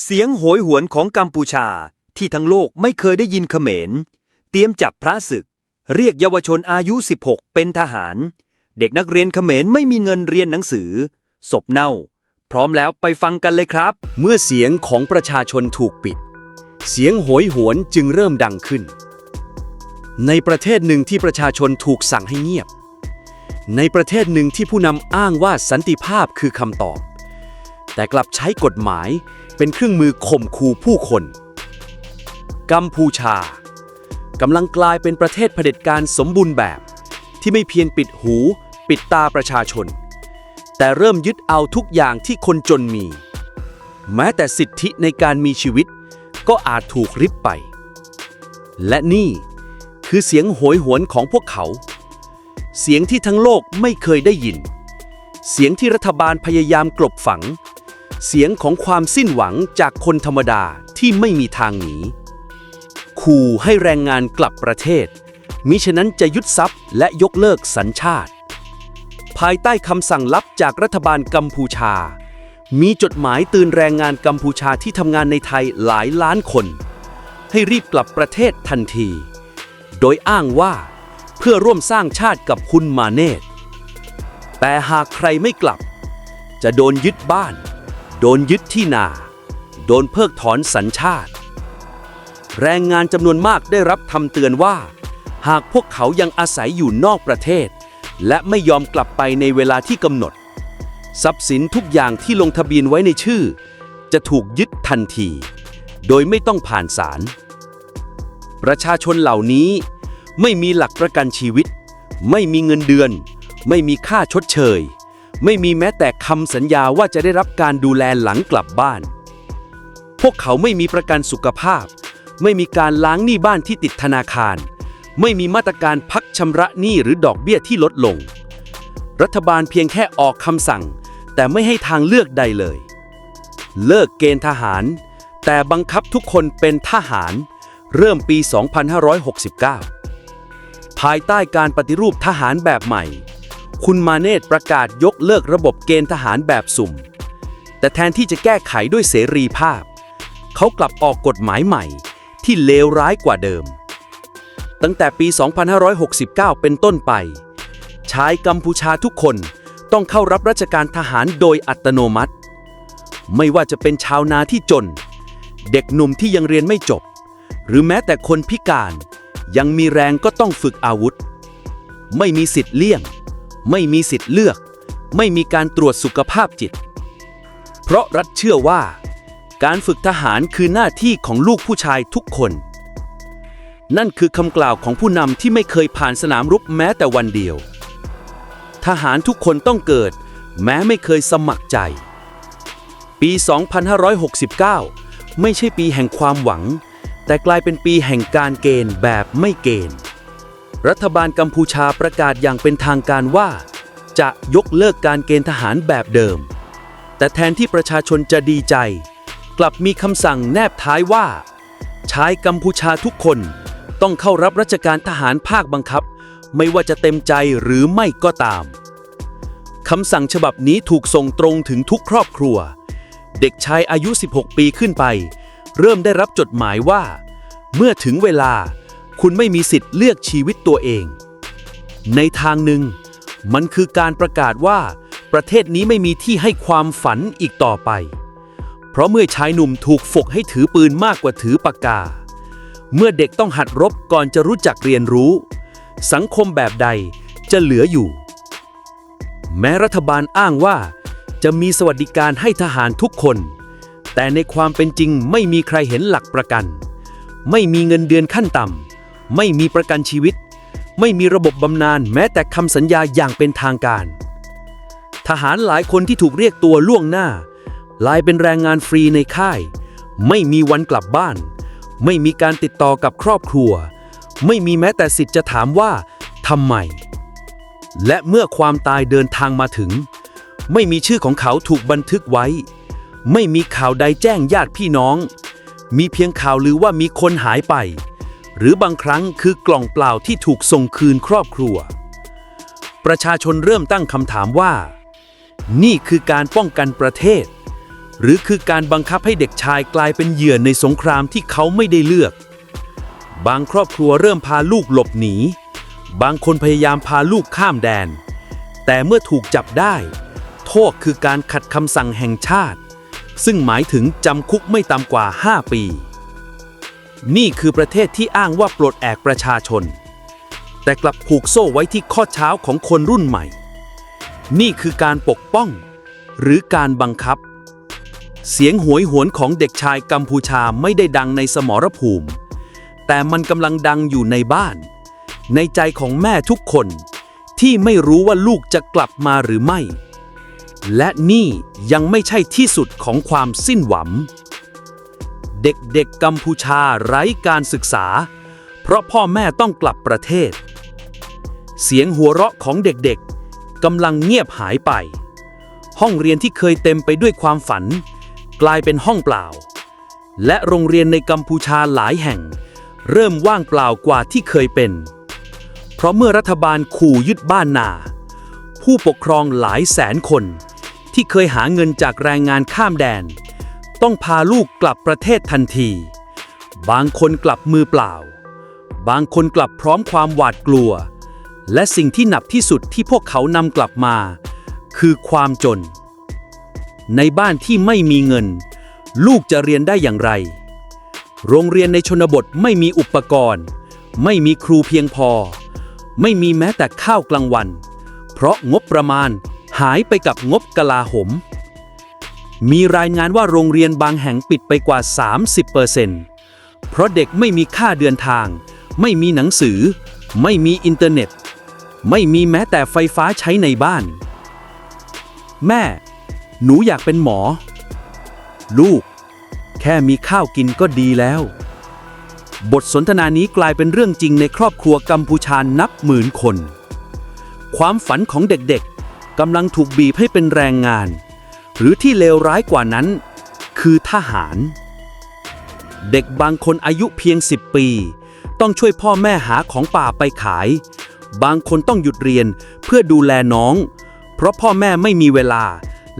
เสียงโหยหวนของกัมพูชาที่ทั้งโลกไม่เคยได้ยินเขมร เตรียมจับพระศึก เรียกเยาวชนอายุ 16 เป็นทหาร เด็กนักเรียนเขมรไม่มีเงินเรียนหนังสือ ศพเน่า พร้อมแล้วไปฟังกันเลยครับ เมื่อเสียงของประชาชนถูกปิด เสียงโหยหวนจึงเริ่มดังขึ้น ในประเทศหนึ่งที่ประชาชนถูกสั่งให้เงียบ ในประเทศหนึ่งที่ผู้นำอ้างว่าสันติภาพคือคำตอบ แต่กลับใช้กฎหมายเป็นเครื่องมือข่มขู่ผู้คน กัมพูชากำลังกลายเป็นประเทศเผด็จการสมบูรณ์แบบ ที่ไม่เพียงปิดหู ปิดตาประชาชน แต่เริ่มยึดเอาทุกอย่างที่คนจนมี แม้แต่สิทธิในการมีชีวิตก็อาจถูกริบไป และนี่คือเสียงโหยหวนของพวกเขา เสียงที่ทั้งโลกไม่เคยได้ยิน เสียงที่รัฐบาลพยายามกลบฝัง เสียงของความสิ้นหวังจากคนธรรมดาที่ไม่มีทางหนีขู่ให้แรงงานกลับประเทศ มิฉะนั้นจะยึดทรัพย์และยกเลิกสัญชาติ ภายใต้คำสั่งลับจากรัฐบาลกัมพูชา มีจดหมายตือนแรงงานกัมพูชาที่ทำงานในไทยหลายล้านคน ให้รีบกลับประเทศทันที โดยอ้างว่าเพื่อร่วมสร้างชาติกับคุณมาเนตแต่หากใครไม่กลับ จะโดนยึดบ้าน โดนยึดที่นา โดนเพิกถอนสัญชาติ แรงงานจำนวนมากได้รับคำเตือนว่า หากพวกเขายังอาศัยอยู่นอกประเทศ และไม่ยอมกลับไปในเวลาที่กำหนด ทรัพย์สินทุกอย่างที่ลงทะเบียนไว้ในชื่อ จะถูกยึดทันที โดยไม่ต้องผ่านศาลประชาชนเหล่านี้ไม่มีหลักประกันชีวิต ไม่มีเงินเดือน ไม่มีค่าชดเชย ไม่มีแม้แต่คำสัญญาว่าจะได้รับการดูแลหลังกลับบ้าน พวกเขาไม่มีประกันสุขภาพ ไม่มีการล้างหนี้บ้านที่ติดธนาคาร ไม่มีมาตรการพักชำระหนี้หรือดอกเบี้ยที่ลดลง รัฐบาลเพียงแค่ออกคำสั่ง แต่ไม่ให้ทางเลือกใดเลย เลิกเกณฑ์ทหาร แต่บังคับทุกคนเป็นทหาร เริ่มปี 2569 ภายใต้การปฏิรูปทหารแบบใหม่ คุณมาเนตประกาศยกเลิกระบบเกณฑ์ทหารแบบสุ่ม แต่แทนที่จะแก้ไขด้วยเสรีภาพ เขากลับออกกฎหมายใหม่ ที่เลวร้ายกว่าเดิม ตั้งแต่ปี 2569 เป็นต้นไป ชายกัมพูชาทุกคนต้องเข้ารับราชการทหารโดยอัตโนมัติ ไม่ว่าจะเป็นชาวนาที่จน เด็กหนุ่มที่ยังเรียนไม่จบ หรือแม้แต่คนพิการ ยังมีแรงก็ต้องฝึกอาวุธ ไม่มีสิทธิ์เลี่ยง ไม่มีสิทธิ์เลือก ไม่มีการตรวจสุขภาพจิต เพราะรัฐเชื่อว่า การฝึกทหารคือหน้าที่ของลูกผู้ชายทุกคน นั่นคือคำกล่าวของผู้นำที่ไม่เคยผ่านสนามรบแม้แต่วันเดียว ทหารทุกคนต้องเกิด แม้ไม่เคยสมัครใจ ปี 2569 ไม่ใช่ปีแห่งความหวัง แต่กลายเป็นปีแห่งการเกณฑ์แบบไม่เกณฑ์ รัฐบาลกัมพูชาประกาศอย่างเป็นทางการว่า จะยกเลิกการเกณฑ์ทหารแบบเดิม แต่แทนที่ประชาชนจะดีใจ กลับมีคำสั่งแนบท้ายว่า ชายกัมพูชาทุกคนต้องเข้ารับราชการทหารภาคบังคับ ไม่ว่าจะเต็มใจหรือไม่ก็ตามคำสั่งฉบับนี้ถูกส่งตรงถึงทุกครอบครัว เด็กชายอายุ 16 ปีขึ้นไป เริ่มได้รับจดหมายว่า เมื่อถึงเวลา คุณไม่มีสิทธิ์เลือกชีวิตตัวเอง ในทางหนึ่ง มันคือการประกาศว่า ประเทศนี้ไม่มีที่ให้ความฝันอีกต่อไป เพราะเมื่อชายหนุ่มถูกฝกให้ถือปืนมากกว่าถือปากกา เมื่อเด็กต้องหัดรบก่อนจะรู้จักเรียนรู้ สังคมแบบใดจะเหลืออยู่ แม้รัฐบาลอ้างว่า จะมีสวัสดิการให้ทหารทุกคน แต่ในความเป็นจริงไม่มีใครเห็นหลักประกัน ไม่มีเงินเดือนขั้นต่ำ ไม่มีประกันชีวิต ไม่มีระบบบำนาญแม้แต่คำสัญญาอย่างเป็นทางการ ทหารหลายคนที่ถูกเรียกตัวล่วงหน้า ลายเป็นแรงงานฟรีในค่าย ไม่มีวันกลับบ้าน ไม่มีการติดต่อกับครอบครัว ไม่มีแม้แต่สิทธิ์จะถามว่าทำไม และเมื่อความตายเดินทางมาถึง ไม่มีชื่อของเขาถูกบันทึกไว้ ไม่มีข่าวใดแจ้งญาติพี่น้อง มีเพียงข่าวลือว่ามีคนหายไป หรือบางครั้งคือกล่องเปล่าที่ถูกส่งคืนครอบครัว ประชาชนเริ่มตั้งคำถามว่า นี่คือการป้องกันประเทศ หรือคือการบังคับให้เด็กชายกลายเป็นเหยื่อในสงครามที่เขาไม่ได้เลือก บางครอบครัวเริ่มพาลูกหลบหนี บางคนพยายามพาลูกข้ามแดน แต่เมื่อถูกจับได้ โทษคือการขัดคำสั่งแห่งชาติ ซึ่งหมายถึงจำคุกไม่ต่ำกว่า 5 ปี นี่คือประเทศที่อ้างว่าปลดแอกประชาชน แต่กลับผูกโซ่ไว้ที่ข้อเท้าของคนรุ่นใหม่ นี่คือการปกป้อง หรือการบังคับ เสียงหวยหวนของเด็กชายกัมพูชาไม่ได้ดังในสมรภูมิ แต่มันกำลังดังอยู่ในบ้าน ในใจของแม่ทุกคนที่ไม่รู้ว่าลูกจะกลับมาหรือไม่ และนี่ยังไม่ใช่ที่สุดของความสิ้นหวัง เด็กๆกัมพูชาไร้การศึกษา เพราะพ่อแม่ต้องกลับประเทศ เสียงหัวเราะของเด็กๆกำลังเงียบหายไป ห้องเรียนที่เคยเต็มไปด้วยความฝัน กลายเป็นห้องเปล่า และโรงเรียนในกัมพูชาหลายแห่ง เริ่มว่างเปล่ากว่าที่เคยเป็น เพราะเมื่อรัฐบาลขู่ยึดบ้านนา ผู้ปกครองหลายแสนคนที่เคยหาเงินจากแรงงานข้ามแดน ต้องพาลูกกลับประเทศทันที บางคนกลับมือเปล่า บางคนกลับพร้อมความหวาดกลัว และสิ่งที่หนักที่สุดที่พวกเขานำกลับมา คือความจน ในบ้านที่ไม่มีเงิน ลูกจะเรียนได้อย่างไร โรงเรียนในชนบทไม่มีอุปกรณ์ ไม่มีครูเพียงพอ ไม่มีแม้แต่ข้าวกลางวัน เพราะงบประมาณหายไปกับงบกลาหม มีรายงานว่าโรงเรียนบางแห่งปิดไปกว่า 30%เพราะเด็กไม่มีค่าเดินทาง ไม่มีหนังสือ ไม่มีอินเทอร์เน็ต ไม่มีแม้แต่ไฟฟ้าใช้ในบ้าน แม่ หนูอยากเป็นหมอ ลูก แค่มีข้าวกินก็ดีแล้ว บทสนทนานี้กลายเป็นเรื่องจริงในครอบครัวกัมพูชานับหมื่นคน ความฝันของเด็กๆกำลังถูกบีบให้เป็นแรงงาน หรือที่เลวร้ายกว่านั้น คือทหาร เด็กบางคนอายุเพียง 10 ปี ต้องช่วยพ่อแม่หาของป่าไปขาย บางคนต้องหยุดเรียนเพื่อดูแลน้อง เพราะพ่อแม่ไม่มีเวลา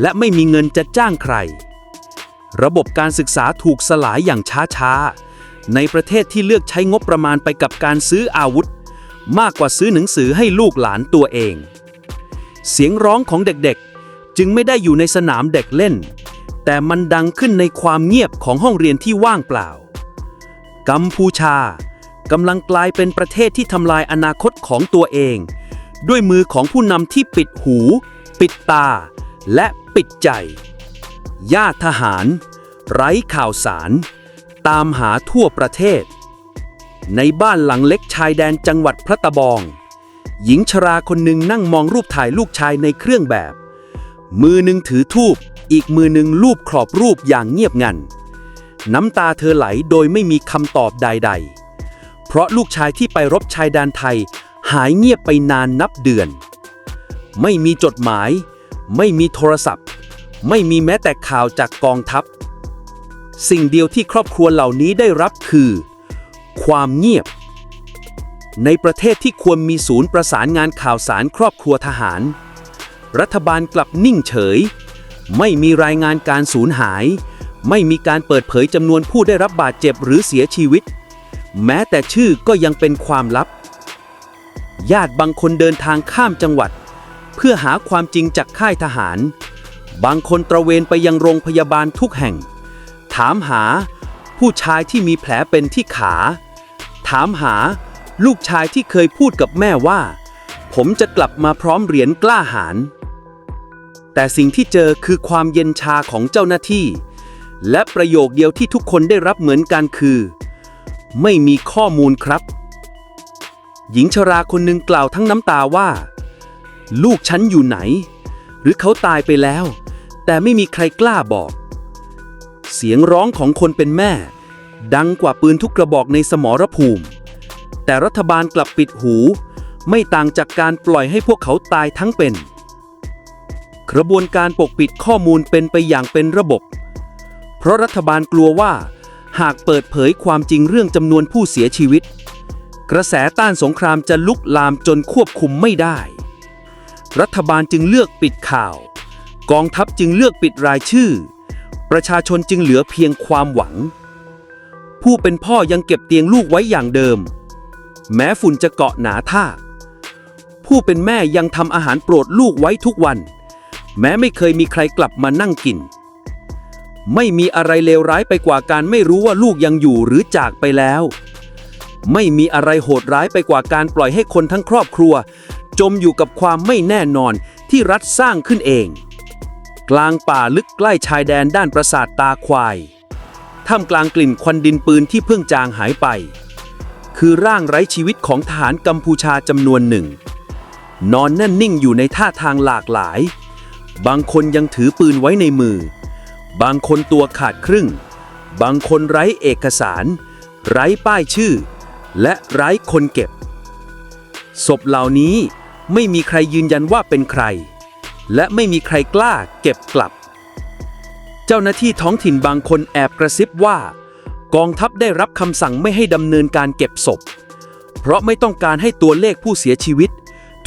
และไม่มีเงินจะจ้างใคร ระบบการศึกษาถูกสลายอย่างช้าๆ ในประเทศที่เลือกใช้งบประมาณไปกับการซื้ออาวุธ มากกว่าซื้อหนังสือให้ลูกหลานตัวเอง เสียงร้องของเด็กๆ จึงไม่ได้อยู่ในสนามเด็กเล่น แต่มันดังขึ้นในความเงียบของห้องเรียนที่ว่างเปล่า กัมพูชากำลังกลายเป็นประเทศที่ทำลายอนาคตของตัวเอง ด้วยมือของผู้นำที่ปิดหู ปิดตา และปิดใจ ญาติทหาร ไร้ข่าวสาร ตามหาทั่วประเทศ ในบ้านหลังเล็กชายแดนจังหวัดพระตะบอง หญิงชราคนหนึ่งนั่งมองรูปถ่ายลูกชายในเครื่องแบบ มือหนึ่งถือทูบอีกมือหนึ่งลูบขอบรูปอย่างเงียบงัน น้ำตาเธอไหลโดยไม่มีคำตอบใด ๆ เพราะลูกชายที่ไปรบชายแดนไทย หายเงียบไปนานนับเดือน ไม่มีจดหมาย ไม่มีโทรศัพท์ ไม่มีแม้แต่ข่าวจากกองทัพ สิ่งเดียวที่ครอบครัวเหล่านี้ได้รับคือ ความเงียบ ในประเทศที่ควรมีศูนย์ประสานงานข่าวสารครอบครัวทหาร รัฐบาลกลับนิ่งเฉย ไม่มีรายงานการสูญหาย ไม่มีการเปิดเผยจำนวนผู้ได้รับบาดเจ็บหรือเสียชีวิต แม้แต่ชื่อก็ยังเป็นความลับ ญาติบางคนเดินทางข้ามจังหวัด เพื่อหาความจริงจากค่ายทหาร บางคนตระเวนไปยังโรงพยาบาลทุกแห่ง ถามหาผู้ชายที่มีแผลเป็นที่ขา ถามหาลูกชายที่เคยพูดกับแม่ว่า ผมจะกลับมาพร้อมเหรียญกล้าหาญ แต่สิ่งที่เจอคือความเย็นชาของเจ้าหน้าที่ และประโยคเดียวที่ทุกคนได้รับเหมือนกันคือ ไม่มีข้อมูลครับ หญิงชราคนหนึ่งกล่าวทั้งน้ำตาว่า ลูกฉันอยู่ไหน หรือเขาตายไปแล้ว แต่ไม่มีใครกล้าบอก เสียงร้องของคนเป็นแม่ ดังกว่าปืนทุกกระบอกในสมรภูมิ แต่รัฐบาลกลับปิดหู ไม่ต่างจากการปล่อยให้พวกเขาตายทั้งเป็น กระบวนการปกปิดข้อมูลเป็นไปอย่างเป็นระบบ เพราะรัฐบาลกลัวว่า หากเปิดเผยความจริงเรื่องจำนวนผู้เสียชีวิต กระแสต้านสงครามจะลุกลามจนควบคุมไม่ได้ รัฐบาลจึงเลือกปิดข่าว กองทัพจึงเลือกปิดรายชื่อ ประชาชนจึงเหลือเพียงความหวัง ผู้เป็นพ่อยังเก็บเตียงลูกไว้อย่างเดิม แม้ฝุ่นจะเกาะหนาท่าผู้เป็นแม่ยังทำอาหารโปรดลูกไว้ทุกวัน แม้ไม่เคยมีใครกลับมานั่งกิน ไม่มีอะไรเลวร้ายไปกว่าการไม่รู้ว่าลูกยังอยู่หรือจากไปแล้ว ไม่มีอะไรโหดร้ายไปกว่าการปล่อยให้คนทั้งครอบครัว จมอยู่กับความไม่แน่นอนที่รัฐสร้างขึ้นเอง กลางป่าลึกใกล้ชายแดนด้านปราสาทตาควายท่ามกลางกลิ่นควันดินปืนที่เพิ่งจางหายไป คือร่างไร้ชีวิตของทหารกัมพูชาจำนวนหนึ่ง นอนแน่นนิ่งอยู่ในท่าทางหลากหลาย บางคนยังถือปืนไว้ในมือ บางคนตัวขาดครึ่ง บางคนไร้เอกสาร ไร้ป้ายชื่อ และไร้คนเก็บ ศพเหล่านี้ไม่มีใครยืนยันว่าเป็นใคร และไม่มีใครกล้าเก็บกลับ เจ้าหน้าที่ท้องถิ่นบางคนแอบกระซิบว่า กองทัพได้รับคำสั่งไม่ให้ดำเนินการเก็บศพ เพราะไม่ต้องการให้ตัวเลขผู้เสียชีวิต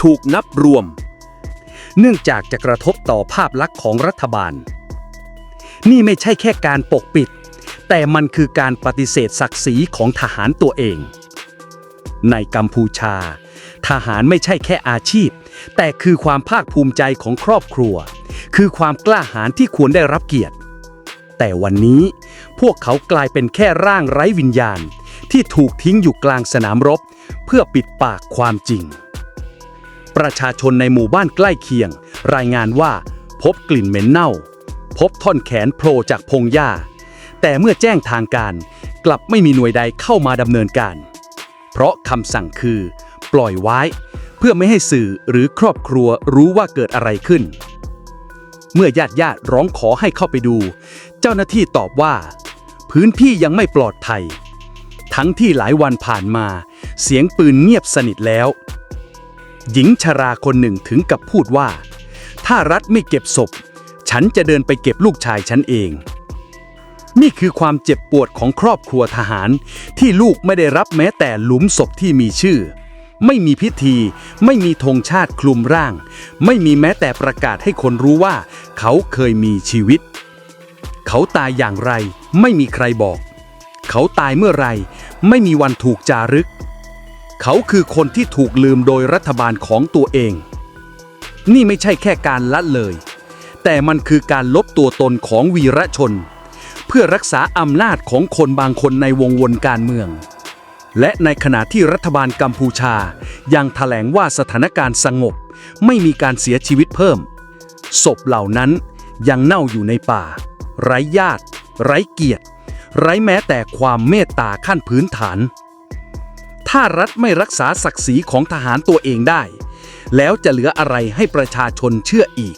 ถูกนับรวม เนื่องจากจะกระทบต่อภาพลักษณ์ของรัฐบาล นี่ไม่ใช่แค่การปกปิด แต่มันคือการปฏิเสธศักดิ์ศรีของทหารตัวเอง ในกัมพูชา ทหารไม่ใช่แค่อาชีพ แต่คือความภาคภูมิใจของครอบครัว คือความกล้าหาญที่ควรได้รับเกียรติ แต่วันนี้พวกเขากลายเป็นแค่ร่างไร้วิญญาณ ที่ถูกทิ้งอยู่กลางสนามรบ เพื่อปิดปากความจริง ประชาชนในหมู่บ้านใกล้เคียง รายงานว่า พบกลิ่นเหม็นเน่า พบท่อนแขนโผล่จากพงหญ้า แต่เมื่อแจ้งทางการ กลับไม่มีหน่วยใดเข้ามาดำเนินการ เพราะคำสั่งคือ ปล่อยไว้ เพื่อไม่ให้สื่อหรือครอบครัวรู้ว่าเกิดอะไรขึ้น เมื่อญาติญาติร้องขอให้เข้าไปดู เจ้าหน้าที่ตอบว่า พื้นที่ยังไม่ปลอดภัยทั้งที่หลายวันผ่านมา เสียงปืนเงียบสนิทแล้ว หญิงชราคนหนึ่งถึงกับพูดว่า ถ้ารัฐไม่เก็บศพ ฉันจะเดินไปเก็บลูกชายฉันเอง นี่คือความเจ็บปวดของครอบครัวทหาร ที่ลูกไม่ได้รับแม้แต่หลุมศพที่มีชื่อ ไม่มีพิธี ไม่มีธงชาติคลุมร่าง ไม่มีแม้แต่ประกาศให้คนรู้ว่า เขาเคยมีชีวิต เขาตายอย่างไร ไม่มีใครบอก เขาตายเมื่อไร ไม่มีวันถูกจารึก เขาคือคนที่ถูกลืมโดยรัฐบาลของตัวเอง นี่ไม่ใช่แค่การละเลย แต่มันคือการลบตัวตนของวีรชน เพื่อรักษาอำนาจของคนบางคนในวงวนการเมือง และในขณะที่รัฐบาลกัมพูชา ยังแถลงว่าสถานการณ์สงบ ไม่มีการเสียชีวิตเพิ่ม ศพเหล่านั้นยังเน่าอยู่ในป่า ไร้ญาติ ไร้เกียรติ ไร้แม้แต่ความเมตตาขั้นพื้นฐาน ถ้ารัฐไม่รักษาศักดิ์ศรีของทหารตัวเองได้ แล้วจะเหลืออะไรให้ประชาชนเชื่ออีก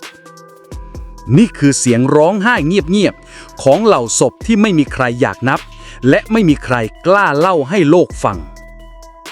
นี่คือเสียงร้องไห้เงียบๆ ของเหล่าศพที่ไม่มีใครอยากนับ และไม่มีใครกล้าเล่าให้โลกฟัง